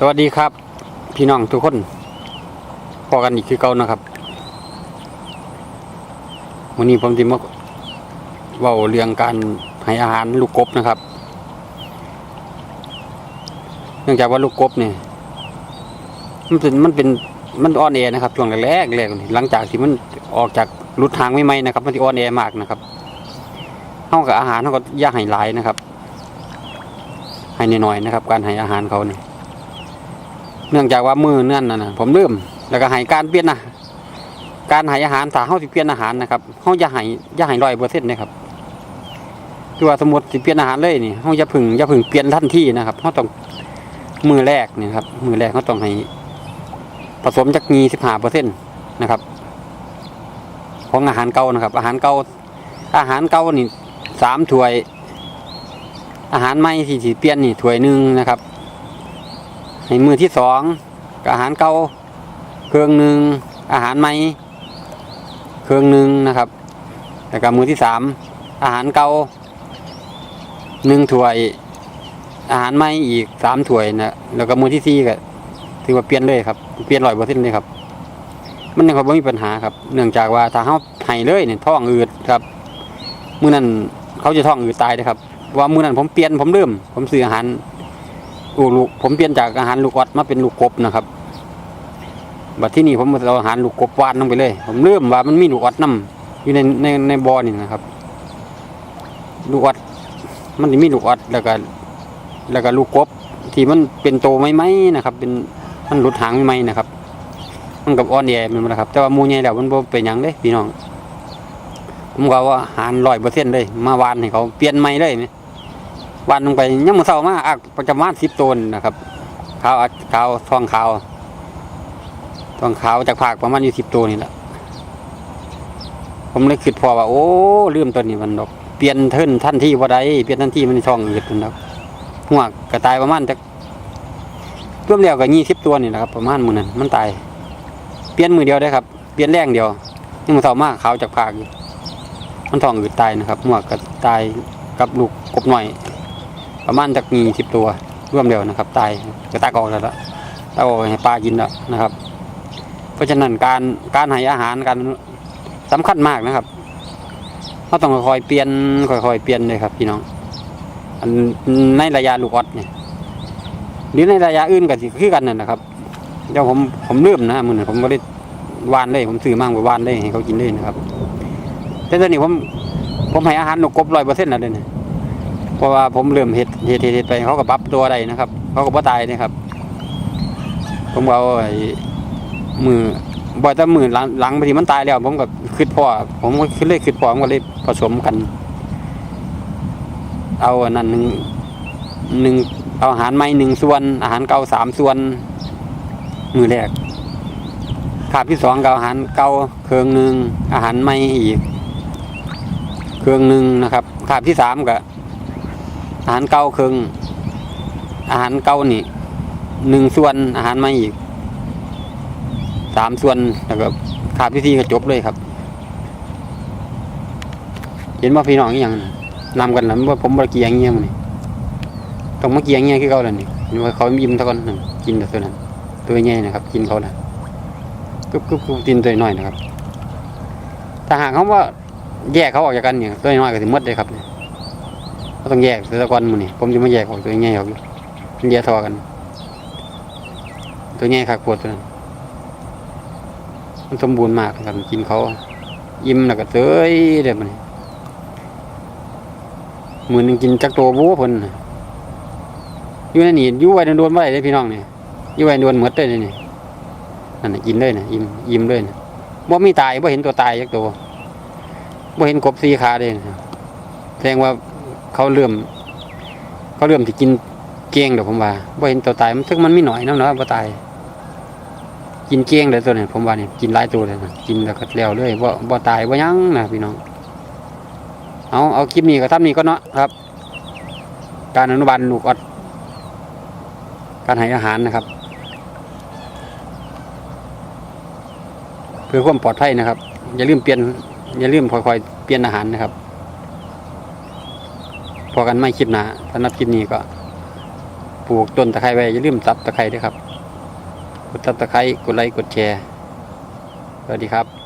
สวัสดีครับ พี่น้องทุกคนพอกันอีกคือเก่านะครับวันนี้ผมจะมาเว่าเรื่องการให้อาหารลูกกบนะครับ เนื่องจากว่าลูกกบเนี่ยมันเป็นมันเป็นมันอ่อนแอนะครับช่วงแรกๆแรกหลังจากที่มันออกจากรุดทางไม่ไหมๆนะครับ มันจะอ่อนแอมากนะครับเท่ากับอาหารเท่ากับย่าให้หลายนะครับ ให้น้อยๆนะครับ การให้อาหารเขาเนี่ย เนื่องจากว่ามือเนั่นนะนะผมลืมแล้วก็ให้การเปลี่ยนนะการให้อาหารถ้าเฮาสิเปลี่ยนอาหารนะครับเฮาอย่าให้อย่าให้ร้อยเปอร์เซ็นต์นะครับคือว่าสมมติสิเปลี่ยนอาหารเลยนี่เฮาอย่าพึ่งอย่าพึ่งเปลี่ยนทันทีนะครับเฮาต้องมือแรกนี่ครับ มือแรกเฮาต้องให้ผสมจักมีสิบห้าเปอร์เซ็นต์นะครับ ของอาหารเก่านะครับ อาหารเก่าอาหารเก่านี่สามถ้วย อาหารใหม่ที่สิเปลี่ยนนี่ถ้วยหนึ่งนะครับ ในมือที่สองอาหารเก่าเครื่องหนึ่งอาหารใหม่เครื่องหนึ่งนะครับแล้วก็มือที่สามอาหารเก่าหนึ่งถ้วย อาหารใหม่อีกสามถ้วยนะแล้วก็มือที่สี่ก็ถือว่าเปลี่ยนเลยครับเปลี่ยนร้อยเปอร์เซ็นต์เลยครับ มันยังไม่มีปัญหาครับ เนื่องจากว่าถ้าเขาให้เลยเนี่ยท้องอืดครับมือนั้นเขาจะท้องอืดตายนะครับ ว่ามือนั้นผมเปลี่ยนผมเริ่ม ผมซื้ออาหาร ลูกผมเปลี่ยนจากอาหารลูกออดมาเป็นลูกกบนะครับบัดที่นี่ผมเอาอาหารลูกกบวานลงไปเลย ผมเริ่มว่ามันมีลูกออดน้ำอยู่ในในในบ่อนี่นะครับ ลูกออดมันจะมีลูกออดแล้วก็แล้วก็ลูกกบที่มันเป็นโตไม่ไหมนะครับ เป็นมันหลุดหางไม่ไหมนะครับ มันกับอ่อนแย่มันนะครับ แต่ว่ามูใหญ่แล้วมันเป็นหยังเลยพี่น้องผมก็ว่าอาหารร้อยเปอร์เซ็นต์เลยมาวานให้เขาเปลี่ยนใหม่เลยไหม วันลงไปยังมือเศร้ามาอักประจำวันสิบตัวนี่นะครับขาวอัดขาวทองขาวทองขาวจากภาคประมาณอยู่สิบตัวนี่แหละผมเลยคิดพอว่าโอ้ลืมตัวนี้มันดอกเปลี่ยนเทินท่านที่ว่าใดเปลี่ยนท่านที่มันช่องอืดมันดอกหัวกระตายประมาณจากรวมแล้วก็ยี่สิบตัวนี่นะครับ ประมาณมือนั้นมันตาย เปลี่ยนมือเดียวได้ครับ เปลี่ยนแรงเดียวยังมือเศร้ามากขาวจากภาคอยู่มันท้องอืดตายนะครับหัวกระตายกับลูกกบหน่อย ประมาณจากมีสิบตัวร่วมเดียวนะครับ ตายกระตากออกแล้วละตากออกให้ปลากินแล้วนะครับ เพราะฉะนั้นการการให้อาหารการสำคัญมากนะครับเราต้องค่อยๆเปลี่ยนค่อยๆเปลี่ยนเลยครับพี่น้องในระยะลูกออดเนี่ยหรือในระยะอื่นก็สิคือกันนั่นนะครับเดี๋ยวผมผมเริ่มนะมือนี้ผมก็ได้วานเลย ผมซื้อมาไปวานเลยให้เขากินเลยนะครับแต่ตอนนี้ผมผมให้อาหารนกกบร้อยเปอร์เซ็นต์แล้วเลยเนี่ย เพราะว่าผมเริ่มเห็ดเห็ดเห็ดเห็ดไปเขาก็ปรับตัวได้นะครับ เขาก็บ่ตายนะครับ ผมเอาไอ้มือบ่อยแต่มือหลังหลังบางทีมันตายแล้ว ผมก็คิดพ่อผมก็คิดเลยคิดพ่อผมก็เลยผสมกัน เอาอันนั้นหนึ่งหนึ่งเอาอาหารใหม่หนึ่งส่วน อาหารเก่าสามส่วน มือแรกขาบที่สองก็อาหารเก่าเครื่องหนึ่งอาหารใหม่อีก เครื่องหนึ่งนะครับขาบที่สามก็ อาหารเก่าครึ่งอาหารเก่านี่หนึ่งส่วนอาหารม่อีกสามส่วนแล้วก็ขาดพิธีก็จบเลยครับ เห็นว่าพี่น้องอย่างนำกันแล้วว่าผมบริเกียงเงี้ยมันนี่ต้องมาเกียงเงี้ยคือเขาแล้วนี่เห็นว่าเขายิ้มเท่ากันนั่นกินแต่ตัวนั้นตัวใหญ่นะครับ กินเขาละกึบกึบกึบกินตัวน้อยนะครับถ้าหากเขาว่าแยกเขาออกจากกันเนี่ยตัวน้อยก็ถึงมดเลยครับ ก็ต้องแยกแต่ละก้อนมันนี่ผมจะไม่แยกออกตัวง่ายออกอยู่มันแยกทอกัน ตัวง่ายคักปวดตัวนั้นมันสมบูรณ์มากครับกินเขาอิ่มแล้วก็เตยเดี๋ยวมันเหมือนกินจักตัวบัวพนอยู่ในนี่อยู่ไว้โดนๆไว้เลยพี่น้องเนี่ยอยู่ไว้โดนเหมือดเลยนี่นั่นน่ะกินเลยนะอิ่มอิ่มเลยนะบ่มีตายบ่เห็นตัวตายจักตัวบ่เห็นกบสีขาเลยนะแสดงว่า เขาเริ่ม เขาเริ่มที่กินเกี้ยงเดี๋ยวผมว่าบ่เห็นตัวตายมันซึ่งมันไม่หน่อยน้ำเนาะบ่ตาย กินเกี้ยงเลยตัวนี้ผมว่านี่กินหลายตัวเลยนะกินแล้วก็แล้วเลยบ่บ่ตายบ่ยั้งนะพี่น้อง เอาเอาคลิปนี้ก็ทำนี้ก็เนาะครับ การอนุบาลลูกอดการให้อาหารนะครับ เพื่อความปลอดภัยนะครับ อย่าลืมเปลี่ยนอย่าลืมค่อยๆเปลี่ยนอาหารนะครับ อกันไม่คลิปหนาสำหรับคลิปนี้ก็ปลูกต้นตะไคร้ไว้อย่าลืมตัดตะไคร้ด้วยครับ กดตัดตะไคร้กดไลค์กดแชร์สวัสดีครับ